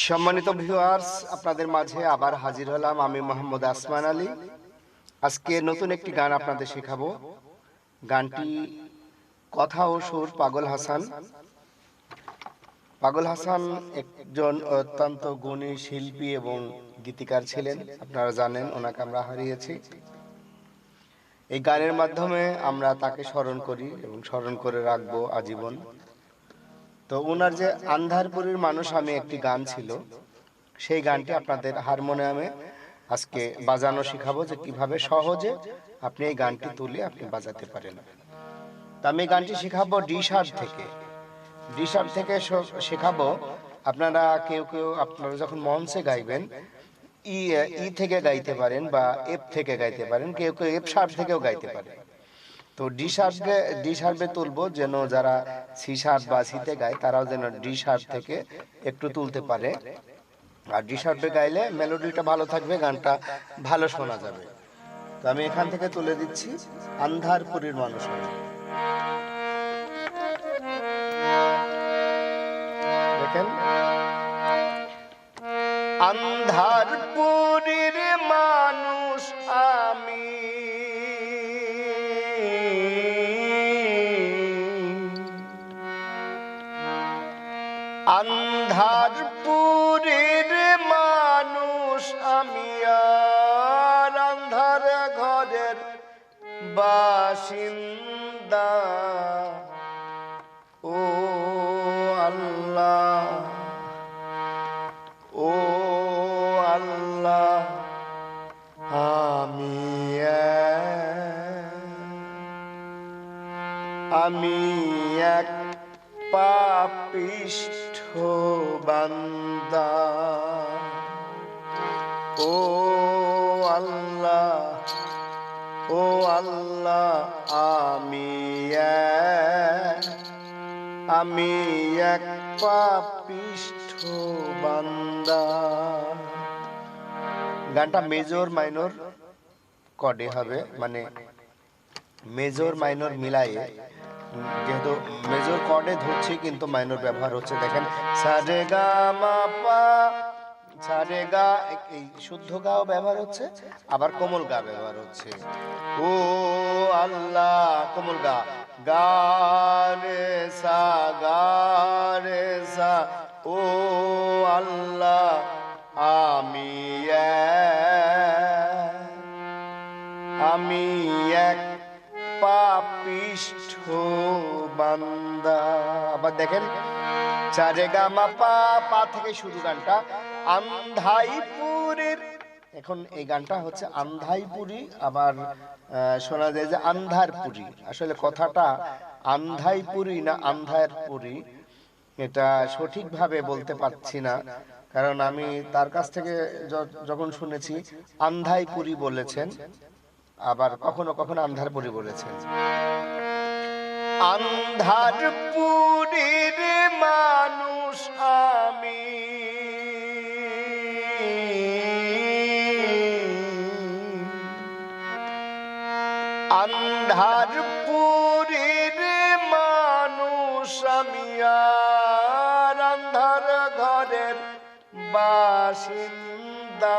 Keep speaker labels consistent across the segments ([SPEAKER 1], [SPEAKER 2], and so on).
[SPEAKER 1] সম্মানিত ভিউয়ার্স আপনাদের মাঝে আবার হাজির হলাম আমি মোহাম্মদ আসমান আলী। আজকে নতুন একটি গান আপনাদের শেখাবো। গানটি কথা ও সুর পাগল হাসান। পাগল হাসান একজন অত্যন্ত গুণী শিল্পী এবং গীতিকার ছিলেন, আপনারা জানেন, ওনাকে আমরা হারিয়েছি। এই গানের মাধ্যমে আমরা তাকে স্মরণ করি এবং স্মরণ করে রাখব আজীবন। তো ওনার যে আন্ধারপুরের মানুষ আমি একটি গান ছিল, সেই গানটি আপনাদের হারমোনিয়ামে আজকে বাজানো শিখাবো যে কীভাবে সহজে আপনি এই গানটি তুলে আপনি বাজাতে পারেন। তো আমি গানটি শেখাবো ডি শার্প থেকে। ডি শার্প থেকে শেখাবো, আপনারা কেউ কেউ, আপনারা যখন মঞ্চে গাইবেন, ই ই থেকে গাইতে পারেন বা এফ থেকে গাইতে পারেন, কেউ কেউ এফ শার্প থেকেও গাইতে পারেন। তো ডি শার্পে ডি শার্পে তুলবো যেন যারা সি শার্প বা সিতে গায়, তারাও যেন ডি শার্প থেকে একটু তুলতে পারে। আর ডি শার্পে গাইলে মেলোডিটা ভালো থাকবে, গানটা ভালো শোনা যাবে। তো আমি এখান থেকে তুলে দিচ্ছি আন্ধারপুরীর মানুষ। দেখেন? আন্ধারপুরীর বাসিন্দা ও আল্লাহ ও আল্লাহ আমি আমি এক পাপিষ্ঠ বান্দা। ও আল্লাহ ও আল্লাহ আমি আমি এক পাপিষ্ঠ বান্দা। গানটা মেজর মাইনর কডে হবে মানে মেজর মাইনর উম, যেহেতু মেজর কর্ডে ধরছি কিন্তু মাইনর ব্যবহার হচ্ছে। দেখেন সারে গা মা পা সারে গা এই শুদ্ধ গাও ব্যবহার হচ্ছে, আবার কোমল গা ব্যবহার হচ্ছে। ও আল্লাহ, কোমল গা। গা রে সা, গা রে সা। ও আল্লাহ, আমি আমি এক। পাপিষ্ঠ বান্দা। আবার দেখেন, চারে গামা পা পা থেকে শুরু গানটা, আন্ধাইপুরের, এখন এই গানটা হচ্ছে আন্ধাইপুরি, আবার শোনা যায় যে আন্ধারপুরি। আসলে কথাটা আন্ধাইপুরি না আন্ধারপুরি, এটা সঠিকভাবে বলতে পারছি না, কারণ আমি তার কাছ থেকে যখন শুনেছি, আন্ধাইপুরি বলেছেন আবার কখনো কখনো আন্ধারপুরি বলেছেন। আন্ধারপুরীর মানুষ আমি। আন্ধারপুরীর মানুষ আমি, আর আন্ধার ঘরের বাসিন্দা।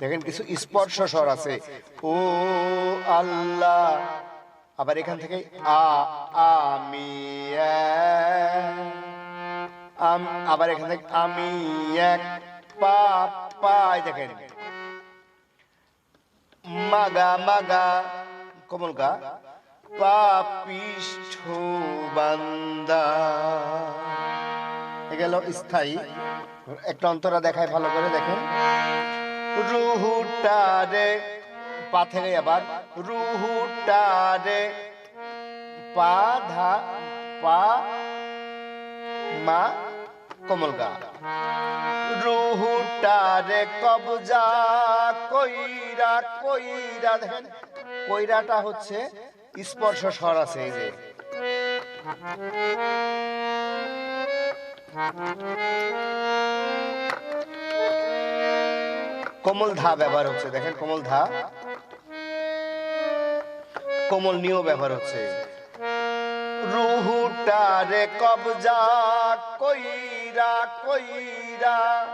[SPEAKER 1] দেখেন কিছু স্পর্শ স্বর আছে। ও আল্লাহ। আবার এখান থেকে আ আমি, আবার এখান থেকে আমি এক পা পাই দেখেন। মাগা মাগা, কমল গা। পাপিষ্ঠ বান্দা। এ গেল স্থায়ী। একটা অন্তরা দেখায়, ভালো করে দেখেন। রুহুটারে পা থেকে আবার। রুহুটারে পা ধা, পা, মা, কমল গা। রুহুটারে কবজা কইরা কইরা, দেখেন, কইরাটা হচ্ছে স্পর্শ স্বর আছে, এই যে। কোমল ধা ব্যবহার হচ্ছে, দেখেন কোমল ধা। কোমল নিয়েও ব্যবহার হচ্ছে। রুহুটারে কবজা কইরা কইরা।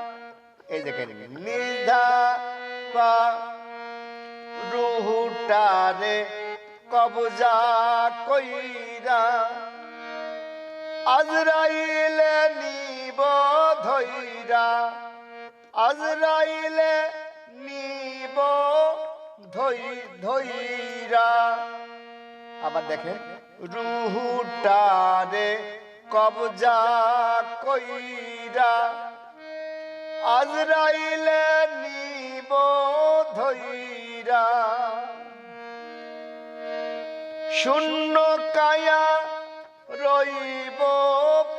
[SPEAKER 1] এই দেখেন নিধা পা। রুহুটারে কবজা কইরা। আজরাইলে নিব ধইরা। আজরাইলে নিব ধইরা আবার দেখেন রুহুটারে কবজা কইরা। আজরাইলে নিব ধৈরা। শূন্য কায়া রইব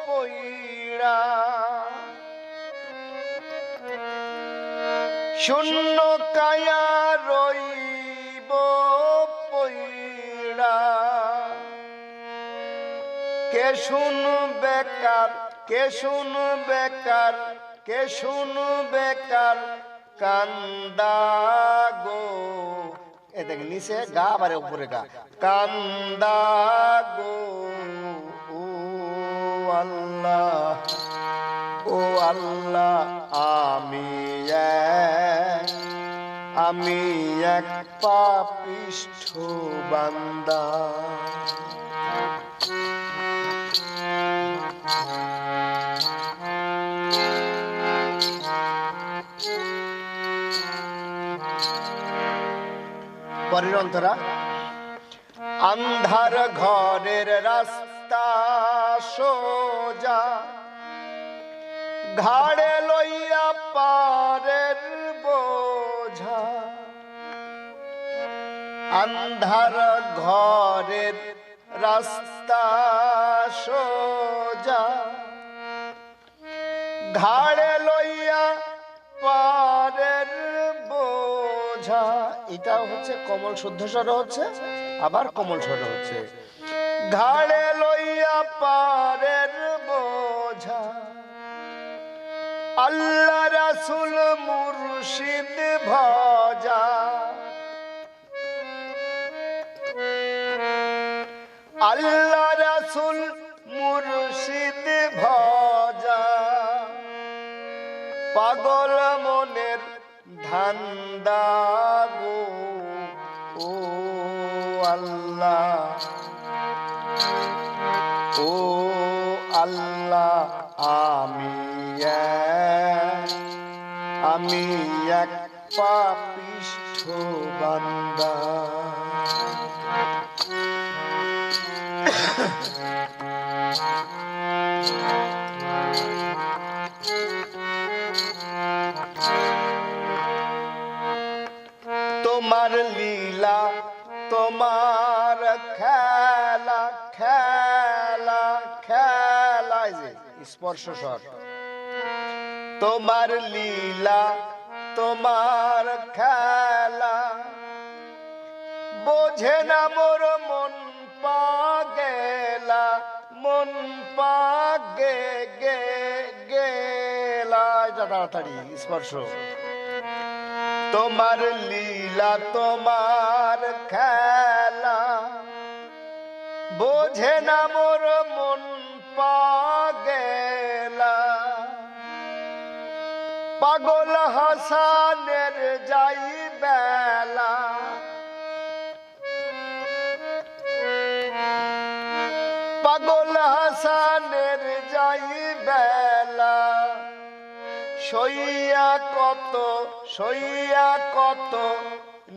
[SPEAKER 1] পইরা শূন্য কায়া রইব পইরা কে শুন বেকার কে শুন বেকার কে শুন বেকার কান্দা গো। এ দেখ, নিচে গা, আবার উপরে গা। কান্দা গো, ও আল্লাহ ও আল্লাহ, আমি আমি এক পাপিষ্ঠ বান্দা। পরের অন্তরা। আন্ধার ঘরের রাস্তা সোজা ঘাড়ে লইয়া পারের আন্ধার ঘরের রাস্তা সোজা। ঘাড়ে লইয়া পারের বোঝা। এটা হচ্ছে কমল শুদ্ধ স্বর হচ্ছে, আবার কমল স্বর হচ্ছে। ঘাড়ে লইয়া পারের বোঝা। আল্লাহ রাসুল মুর্শিদ ভজা। আল্লাহ রাসুল মুর্শিদ ভজা। পাগল মনের ধান্দা গো। ও আল্লাহ ও আল্লাহ, আমি আমি এক পাপিষ্ঠ বান্দা। তোমার লীলা, তোমার খেলা খেলা খেলা। যে, স্পর্শ স্বর। তোমার লীলা, তোমার খেলা। বোঝে না মোর মন পাগেলা মন পাগে গে গেলা এটা তাড়াতাড়ি, স্পর্শ। তোমার লীলা, তোমার খেলা। বোঝে না মোর মন পাগেলা পাগল হাসানের যাই সইয়া কত সইয়া কত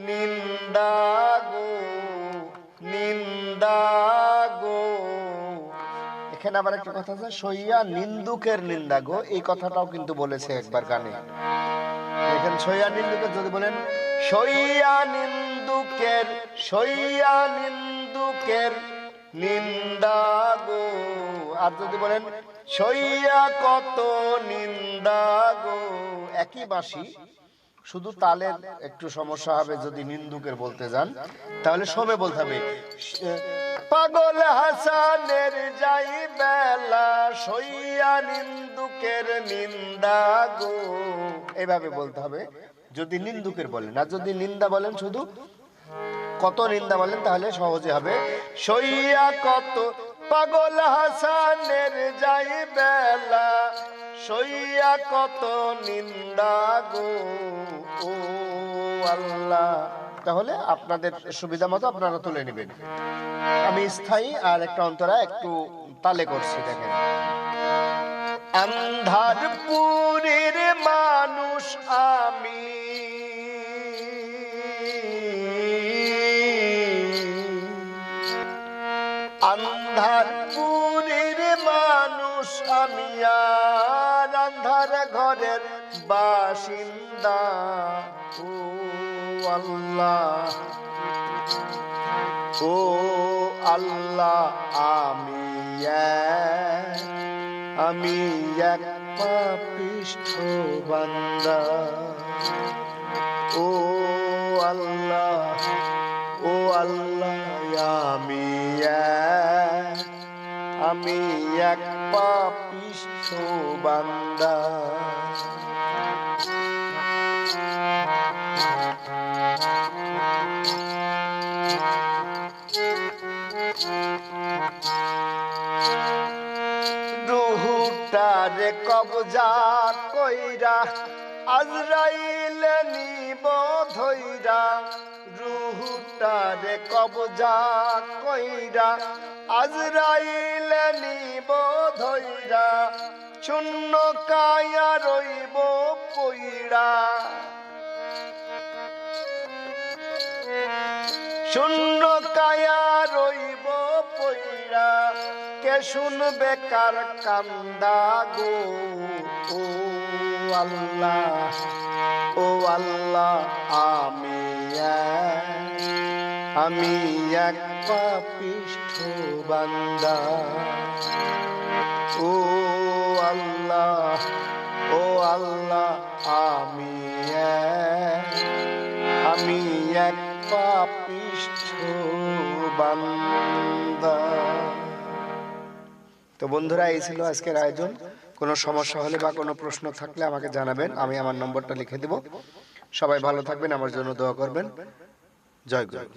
[SPEAKER 1] নিন্দা গো নিন্দা গো। এখানে আবার একটা কথা আছে, সইয়া নিন্দুকের নিন্দা গো, এই কথাটাও কিন্তু বলেছে একবার গানে। এখানে সইয়া নিন্দুকের যদি বলেন, সইয়া নিন্দুকের সইয়া নিন্দুকের নিন্দা গো। আর যদি বলেন, সইয়া কত নিন্দা গো, একই বাসি শুধু তালের একটু সমস্যা হবে যদি নিন্দুকের বলতে যান। তাহলে সবে বলতে হবে। পাগল হাসানের যাই বেলা, সইয়া নিন্দুকের নিন্দা গো। এইভাবে বলতে হবে। যদি নিন্দুকের বলেন, আর যদি নিন্দা বলেন শুধু, কত নিন্দা বলেন তাহলে সহজে হবে। সইয়া কত, পাগল হাসানের যাই বেলা সইয়া কত নিন্দা গো, ও আল্লাহ। তাহলে আপনাদের সুবিধা মতো আপনারা তুলে নেবেন। আমি স্থায়ী আর একটা অন্তরা একটু তালে করছি, দেখেন। আন্ধারপুরের মানুষ আমি। আন্ধারপুরের মানুষ আমি আর আন্ধার ঘরের বাসিন্দা। ও আল্লাহ ও আল্লাহ, আমি আমি এক পাপিষ্ঠ বান্দা। ও আল্লাহ ও আল্লাহ, আমি আমি এক পাপিষ্ঠ বান্দা। রুহুটারে কবজা কইরা আজরাইল নিব ধইরা। রুহুটারে কবজা কইরা আজরাইল নিব ধইরা, শূন্য কায়া রইব পইরা। শূন্য কায়া রইব পইরা, কে শুনবে কার কান্দা গো? ও আল্লাহ ও আল্লাহ, আমি আমি এক পাপিষ্ঠ বান্দা। ও আল্লাহ ও আল্লাহ, আমি আমি এক পাপিষ্ঠ বান্দা। তো বন্ধুরা, এই ছিল আজকের আয়োজন। কোনো সমস্যা হলে বা কোনো প্রশ্ন থাকলে আমাকে জানাবেন, আমি আমার নম্বরটা লিখে দেব। সবাই ভালো থাকবেন, আমার জন্য দোয়া করবেন। জয় গুরু।